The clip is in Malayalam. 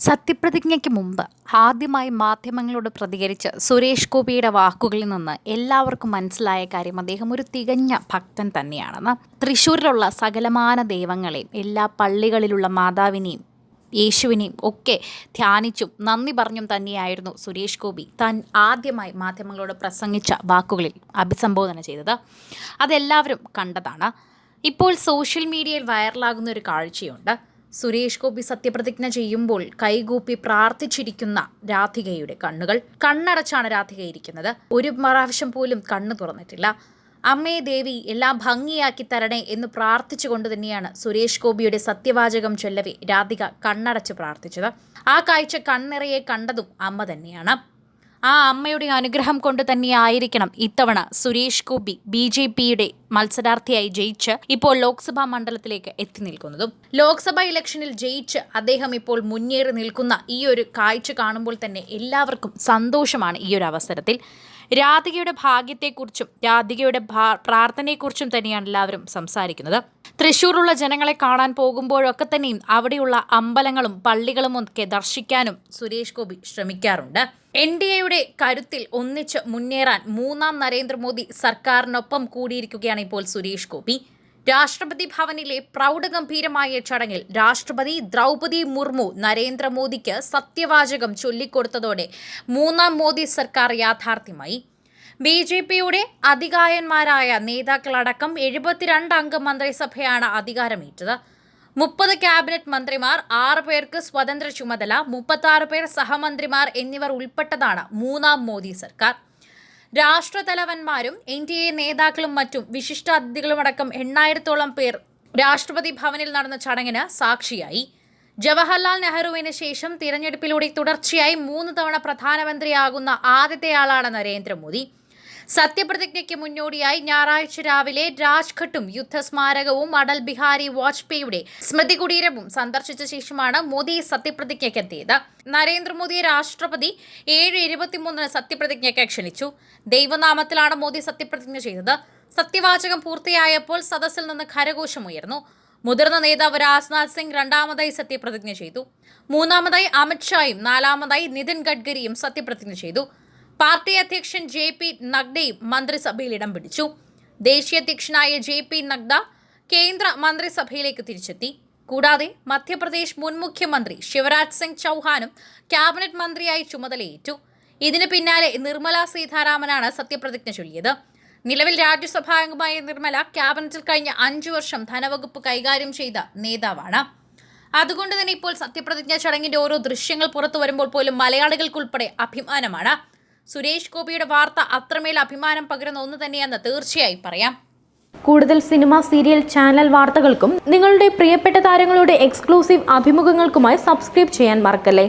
സത്യപ്രതിജ്ഞയ്ക്ക് മുമ്പ് ആദ്യമായി മാധ്യമങ്ങളോട് പ്രതികരിച്ച് സുരേഷ് ഗോപിയുടെ വാക്കുകളിൽ നിന്ന് എല്ലാവർക്കും മനസ്സിലായ കാര്യം അദ്ദേഹം ഒരു തികഞ്ഞ ഭക്തൻ തന്നെയാണെന്ന്. തൃശ്ശൂരിലുള്ള സകലമാന ദൈവങ്ങളെയും എല്ലാ പള്ളികളിലുള്ള മാതാവിനെയും യേശുവിനെയും ഒക്കെ ധ്യാനിച്ചും നന്ദി പറഞ്ഞും തന്നെയായിരുന്നു സുരേഷ് ഗോപി താൻ ആദ്യമായി മാധ്യമങ്ങളോട് പ്രസംഗിച്ച വാക്കുകളിൽ അഭിസംബോധന ചെയ്തത്. അതെല്ലാവരും കണ്ടതാണ്. ഇപ്പോൾ സോഷ്യൽ മീഡിയയിൽ വൈറലാകുന്ന ഒരു കാഴ്ചയുണ്ട്. സുരേഷ് ഗോപി സത്യപ്രതിജ്ഞ ചെയ്യുമ്പോൾ കൈകൂപ്പി പ്രാർത്ഥിച്ചിരിക്കുന്ന രാധികയുടെ കണ്ണുകൾ കണ്ണടച്ചാണ് രാധിക ഇരിക്കുന്നത്. ഒരു പ്രാവശ്യം പോലും കണ്ണു തുറന്നിട്ടില്ല. അമ്മേ ദേവി എല്ലാം ഭംഗിയാക്കി തരണേ എന്ന് പ്രാർത്ഥിച്ചുകൊണ്ട് തന്നെയാണ് സുരേഷ് ഗോപിയുടെ സത്യവാചകം ചൊല്ലവെ രാധിക കണ്ണടച്ച് പ്രാർത്ഥിച്ചത്. ആ കാഴ്ച കണ്ണിറയെ കണ്ടതും അമ്മ തന്നെയാണ്. ആ അമ്മയുടെ അനുഗ്രഹം കൊണ്ട് തന്നെയായിരിക്കണം ഇത്തവണ സുരേഷ് ഗോപി ബി ജെ പിയുടെ മത്സരാർത്ഥിയായി ജയിച്ച് ഇപ്പോൾ ലോക്സഭാ മണ്ഡലത്തിലേക്ക് എത്തി നിൽക്കുന്നതും. ലോക്സഭാ ഇലക്ഷനിൽ ജയിച്ച് അദ്ദേഹം ഇപ്പോൾ മുന്നേറി നിൽക്കുന്ന ഈ ഒരു കാഴ്ച കാണുമ്പോൾ തന്നെ എല്ലാവർക്കും സന്തോഷമാണ് ഈ ഒരു അവസരത്തിൽ. രാധികയുടെ ഭാഗ്യത്തെക്കുറിച്ചും രാധികയുടെ പ്രാർത്ഥനയെക്കുറിച്ചും തന്നെയാണ് എല്ലാവരും സംസാരിക്കുന്നത്. തൃശ്ശൂരുള്ള ജനങ്ങളെ കാണാൻ പോകുമ്പോഴൊക്കെ തന്നെയും അവിടെയുള്ള അമ്പലങ്ങളും പള്ളികളും ഒക്കെ ദർശിക്കാനും സുരേഷ് ഗോപി ശ്രമിക്കാറുണ്ട്. എൻ ഡി എയുടെ കരുത്തിൽ ഒന്നിച്ച് മുന്നേറാൻ മൂന്നാം നരേന്ദ്രമോദി സർക്കാരിനൊപ്പം കൂടിയിരിക്കുകയാണ് ഇപ്പോൾ സുരേഷ് ഗോപി. രാഷ്ട്രപതി ഭവനിലെ പ്രൗഢഗംഭീരമായ ചടങ്ങിൽ രാഷ്ട്രപതി ദ്രൗപതി മുർമു നരേന്ദ്രമോദിക്ക് സത്യവാചകം ചൊല്ലിക്കൊടുത്തതോടെ മൂന്നാം മോദി സർക്കാർ യാഥാർത്ഥ്യമായി. ബി ജെ പിയുടെ അധികായന്മാരായ നേതാക്കളടക്കം എഴുപത്തിരണ്ട് അംഗ മന്ത്രിസഭയാണ് അധികാരമേറ്റത്. മുപ്പത് ക്യാബിനറ്റ് മന്ത്രിമാർ ആറ് പേർക്ക് സ്വതന്ത്ര ചുമതല മുപ്പത്തി പേർ സഹമന്ത്രിമാർ എന്നിവർ ഉൾപ്പെട്ടതാണ് മൂന്നാം മോദി സർക്കാർ. രാഷ്ട്രതലവന്മാരും എൻ ഡി എ നേതാക്കളും മറ്റും വിശിഷ്ടാതിഥികളുമടക്കം എണ്ണായിരത്തോളം പേർ രാഷ്ട്രപതി ഭവനിൽ നടന്ന ചടങ്ങിന് സാക്ഷിയായി. ജവഹർലാൽ നെഹ്റുവിന് ശേഷം തിരഞ്ഞെടുപ്പിലൂടെ തുടർച്ചയായി മൂന്ന് തവണ പ്രധാനമന്ത്രിയാകുന്ന ആദ്യത്തെയാളാണ് നരേന്ദ്രമോദി. സത്യപ്രതിജ്ഞയ്ക്ക് മുന്നോടിയായി ഞായറാഴ്ച രാവിലെ രാജ്ഘട്ടും യുദ്ധസ്മാരകവും അടൽ ബിഹാരി വാജ്പേയിയുടെ സ്മൃതി കുടീരവും സന്ദർശിച്ച ശേഷമാണ് മോദി സത്യപ്രതിജ്ഞയ്ക്ക് എത്തിയത് നരേന്ദ്രമോദിയെ രാഷ്ട്രപതി ഏഴ് ഇരുപത്തിമൂന്നിന് സത്യപ്രതിജ്ഞയ്ക്ക് ക്ഷണിച്ചു. ദൈവനാമത്തിലാണ് മോദി സത്യപ്രതിജ്ഞ ചെയ്തത്. സത്യവാചകം പൂർത്തിയായപ്പോൾ സദസ്സിൽ നിന്ന് ഖരഘോഷമുയർന്നു മുതിർന്ന നേതാവ് രാജ്നാഥ് സിംഗ് രണ്ടാമതായി സത്യപ്രതിജ്ഞ ചെയ്തു. മൂന്നാമതായി അമിത്ഷായും നാലാമതായി നിതിൻ ഗഡ്കരിയും സത്യപ്രതിജ്ഞ ചെയ്തു. പാർട്ടി അധ്യക്ഷൻ ജെ പി നഗ്ഡയും മന്ത്രിസഭയിൽ ഇടം പിടിച്ചു. ദേശീയ അധ്യക്ഷനായ ജെ പി നഗ്ഡ കേന്ദ്ര മന്ത്രിസഭയിലേക്ക് തിരിച്ചെത്തി. കൂടാതെ മധ്യപ്രദേശ് മുൻ മുഖ്യമന്ത്രി ശിവരാജ് സിംഗ് ചൗഹാനും ക്യാബിനറ്റ് മന്ത്രിയായി ചുമതലയേറ്റു. ഇതിന് പിന്നാലെ നിർമ്മല സീതാരാമനാണ് സത്യപ്രതിജ്ഞ ചൊല്ലിയത്. നിലവിൽ രാജ്യസഭാംഗമായ നിർമ്മല ക്യാബിനറ്റിൽ കഴിഞ്ഞ അഞ്ചു വർഷം ധനവകുപ്പ് കൈകാര്യം ചെയ്ത നേതാവാണ്. അതുകൊണ്ട് തന്നെ ഇപ്പോൾ സത്യപ്രതിജ്ഞാ ചടങ്ങിന്റെ ഓരോ ദൃശ്യങ്ങൾ പുറത്തു വരുമ്പോൾ പോലും മലയാളികൾക്കുൾപ്പെടെ അഭിമാനമാണ്. സുരേഷ് ഗോപിയുടെ വാർത്ത അത്രമേൽ അഭിമാനം പകരുന്ന ഒന്ന് തന്നെയെന്ന് തീർച്ചയായും പറയാം. കൂടുതൽ സിനിമ സീരിയൽ ചാനൽ വാർത്തകൾക്കും നിങ്ങളുടെ പ്രിയപ്പെട്ട താരങ്ങളുടെ എക്സ്ക്ലൂസീവ് അഭിമുഖങ്ങൾക്കുമായി സബ്സ്ക്രൈബ് ചെയ്യാൻ മറക്കല്ലേ?